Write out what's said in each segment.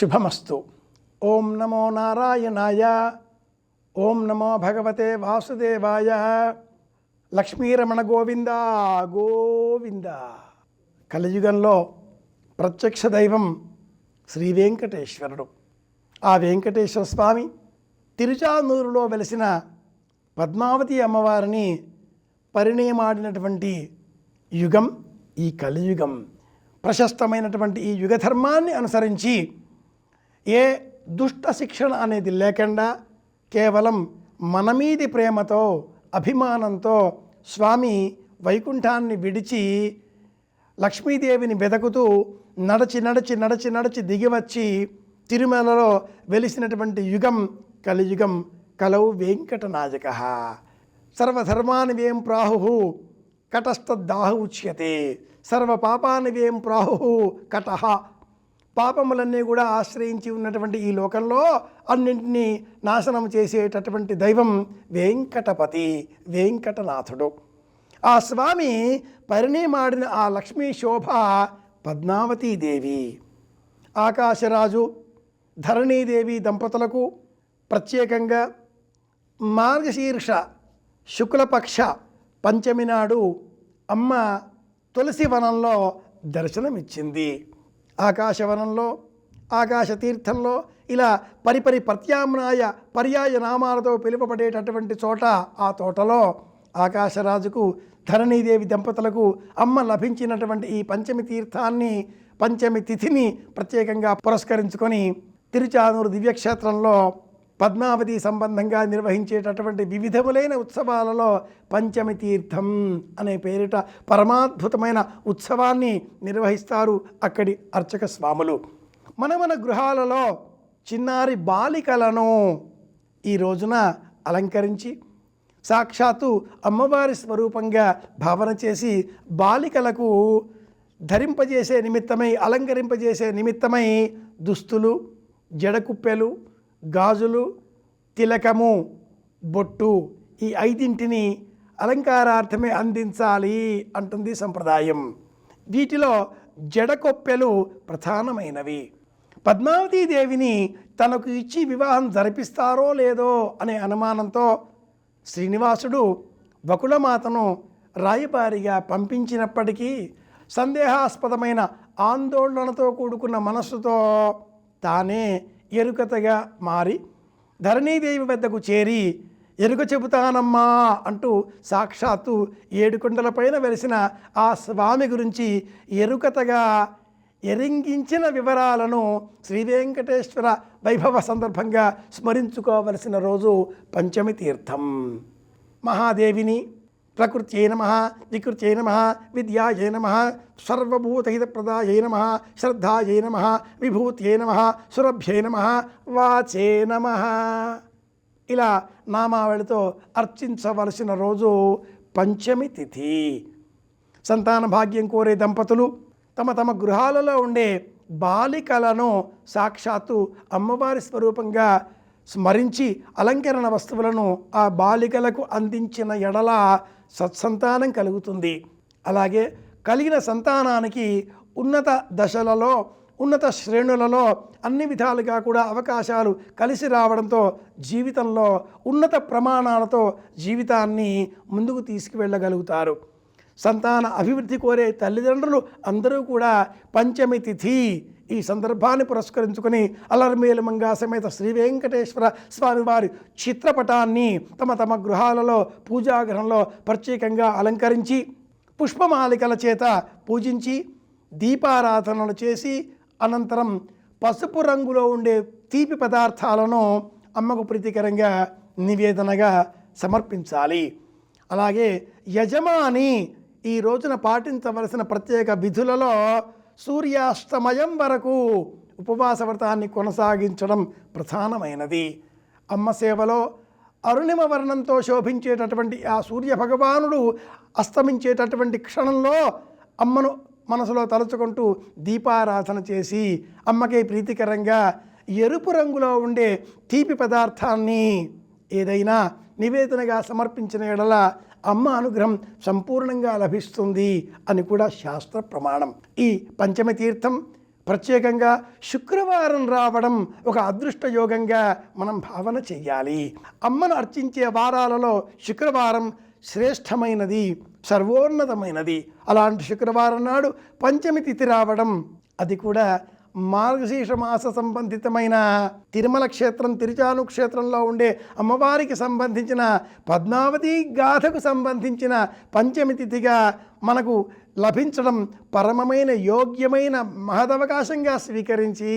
శుభమస్తు. ఓం నమో నారాయణాయ. ఓం నమో భగవతే వాసుదేవాయ. లక్ష్మీరమణ గోవింద గోవింద. కలియుగంలో ప్రత్యక్ష దైవం శ్రీ వెంకటేశ్వరుడు. ఆ వెంకటేశ్వర స్వామి తిరుచానూరులో వెలిసిన పద్మావతి అమ్మవారిని పరిణయమాడినటువంటి యుగం ఈ కలియుగం. ప్రశస్తమైనటువంటి ఈ యుగధర్మాన్ని అనుసరించి ఏ దుష్ట శిక్షణ అనేది లేకుండా కేవలం మనమీది ప్రేమతో అభిమానంతో స్వామి వైకుంఠాన్ని విడిచి లక్ష్మీదేవిని వెదకుతూ నడచి నడచి నడచి నడచి దిగివచ్చి తిరుమలలో వెలిసినటువంటి యుగం కలియుగం కలవు వెంకటనాజక సర్వధర్మాని వేం ప్రాహు కటస్థదాహు ఉచ్యతే. సర్వపాపాని వేం ప్రాహు కటహ పాపములన్నీ కూడా ఆశ్రయించి ఉన్నటువంటి ఈ లోకంలో అన్నింటినీ నాశనం చేసేటటువంటి దైవం వెంకటపతి వెంకటనాథుడు. ఆ స్వామి పరిణయమాడిన ఆ లక్ష్మీ శోభ పద్మావతీదేవి ఆకాశరాజు ధరణీదేవి దంపతులకు ప్రత్యేకంగా మార్గశీర్ష శుక్లపక్ష పంచమి నాడు అమ్మ తులసి వనంలో దర్శనమిచ్చింది. ఆకాశవనంలో ఆకాశ తీర్థంలో ఇలా పరిపరి ప్రత్యామ్నాయ పర్యాయ నామాలతో పిలువబడేటటువంటి చోట ఆ తోటలో ఆకాశరాజుకు ధరణీదేవి దంపతులకు అమ్మ లభించినటువంటి ఈ పంచమి తీర్థాన్ని పంచమి తిథిని ప్రత్యేకంగా పురస్కరించుకొని తిరుచానూరు దివ్యక్షేత్రంలో పద్మావతి సంబంధంగా నిర్వహించేటటువంటి వివిధములైన ఉత్సవాలలో పంచమి తీర్థం అనే పేరిట పరమాద్భుతమైన ఉత్సవాన్ని నిర్వహిస్తారు అక్కడి అర్చక స్వాములు. మన మన గృహాలలో చిన్నారి బాలికలను ఈ రోజున అలంకరించి సాక్షాత్తు అమ్మవారి స్వరూపంగా భావన చేసి బాలికలకు ధరింపజేసే నిమిత్తమై అలంకరింపజేసే నిమిత్తమై దుస్తులు జడకుప్పెలు గాజులు తిలకము బొట్టు ఈ ఐదింటిని అలంకారార్థమే అందించాలి అంటుంది సంప్రదాయం. వీటిలో జడకొప్పెలు ప్రధానమైనవి. పద్మావతీదేవిని తనకు ఇచ్చి వివాహం జరిపిస్తారో లేదో అనే అనుమానంతో శ్రీనివాసుడు బకుళమాతను రాయబారిగా పంపించినప్పటికీ సందేహాస్పదమైన ఆందోళనతో కూడుకున్న మనస్సుతో తానే ఎరుకతగా మారి ధరణీదేవి వద్దకు చేరి ఎరుక చెబుతానమ్మా అంటూ సాక్షాత్తు ఏడుకొండలపైన వెలిసిన ఆ స్వామి గురించి ఎరుకతగా ఎరింగించిన వివరాలను శ్రీ వెంకటేశ్వర వైభవ సందర్భంగా స్మరించుకోవలసిన రోజు పంచమి తీర్థం. మహాదేవిని ప్రకృత్యై నమ వికృత్యై నమ విద్యాయై నమ సర్వభూతహితప్రదాయై నమ శ్రద్ధాయై నమ విభూత్యై నమ సురభ్యై నమ వాచే నమ. ఇలా నామావళితో అర్చించవలసిన రోజు పంచమి తిథి. సంతాన భాగ్యం కోరే దంపతులు తమ తమ గృహాలలో ఉండే బాలికలను సాక్షాత్తు అమ్మవారి స్వరూపంగా స్మరించి అలంకరణ వస్తువులను ఆ బాలికలకు అందించిన ఎడల సత్సంతానం కలుగుతుంది. అలాగే కలిగిన సంతానానికి ఉన్నత దశలలో ఉన్నత శ్రేణులలో అన్ని విధాలుగా కూడా అవకాశాలు కలిసి రావడంతో జీవితంలో ఉన్నత ప్రమాణాలతో జీవితాన్ని ముందుకు తీసుకువెళ్ళగలుగుతారు. సంతాన అభివృద్ధి కోరే తల్లిదండ్రులు అందరూ కూడా పంచమి తిథి ఈ సందర్భాన్ని పురస్కరించుకొని అలర్మేలుమంగా సమేత శ్రీ వెంకటేశ్వర స్వామివారి చిత్రపటాన్ని తమ తమ గృహాలలో పూజాగృహంలో ప్రత్యేకంగా అలంకరించి పుష్పమాలికల చేత పూజించి దీపారాధనలు చేసి అనంతరం పసుపు రంగులో ఉండే తీపి పదార్థాలను అమ్మకు ప్రీతికరంగా నివేదనగా సమర్పించాలి. అలాగే యజమాని ఈ రోజున పాటించవలసిన ప్రత్యేక విధులలో సూర్యాస్తమయం వరకు ఉపవాస వ్రతాన్ని కొనసాగించడం ప్రధానమైనది. అమ్మ సేవలో అరుణిమ వర్ణంతో శోభించేటటువంటి ఆ సూర్య భగవానుడు అస్తమించేటటువంటి క్షణంలో అమ్మను మనసులో తలుచుకుంటూ దీపారాధన చేసి అమ్మకి ప్రీతికరంగా ఎరుపు రంగులో ఉండే తీపి పదార్థాన్ని ఏదైనా నివేదనగా సమర్పించిన ఎడల అమ్మ అనుగ్రహం సంపూర్ణంగా లభిస్తుంది అని కూడా శాస్త్ర ప్రమాణం. ఈ పంచమ తీర్థం ప్రత్యేకంగా శుక్రవారం రావడం ఒక అదృష్ట యోగంగా మనం భావన చెయ్యాలి. అమ్మను అర్చించే వారాలలో శుక్రవారం శ్రేష్టమైనది సర్వోన్నతమైనది. అలాంటి శుక్రవారం నాడు పంచమి తిథి రావడం అది కూడా మార్గశీర్ష మాస సంబంధితమైన తిరుమల క్షేత్రం తిరుచాను క్షేత్రంలో ఉండే అమ్మవారికి సంబంధించిన పద్మావతి గాథకు సంబంధించిన పంచమి తిథిగా మనకు లభించడం పరమమైన యోగ్యమైన మహదవకాశంగా స్వీకరించి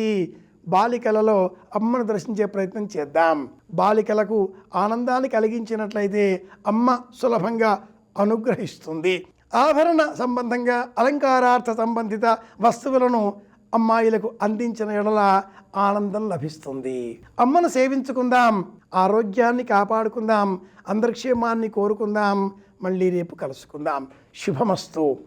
బాలికలలో అమ్మను దర్శించే ప్రయత్నం చేద్దాం. బాలికలకు ఆనందాన్ని కలిగించినట్లయితే అమ్మ సులభంగా అనుగ్రహిస్తుంది. ఆభరణ సంబంధంగా అలంకారార్థ సంబంధిత వస్తువులను అమ్మాయిలకు అందించిన ఎడల ఆనందం లభిస్తుంది. అమ్మను సేవించుకుందాం ఆరోగ్యాన్ని కాపాడుకుందాం అందరిక్షేమాన్ని కోరుకుందాం మళ్ళీ రేపు కలుసుకుందాం. శుభమస్తు.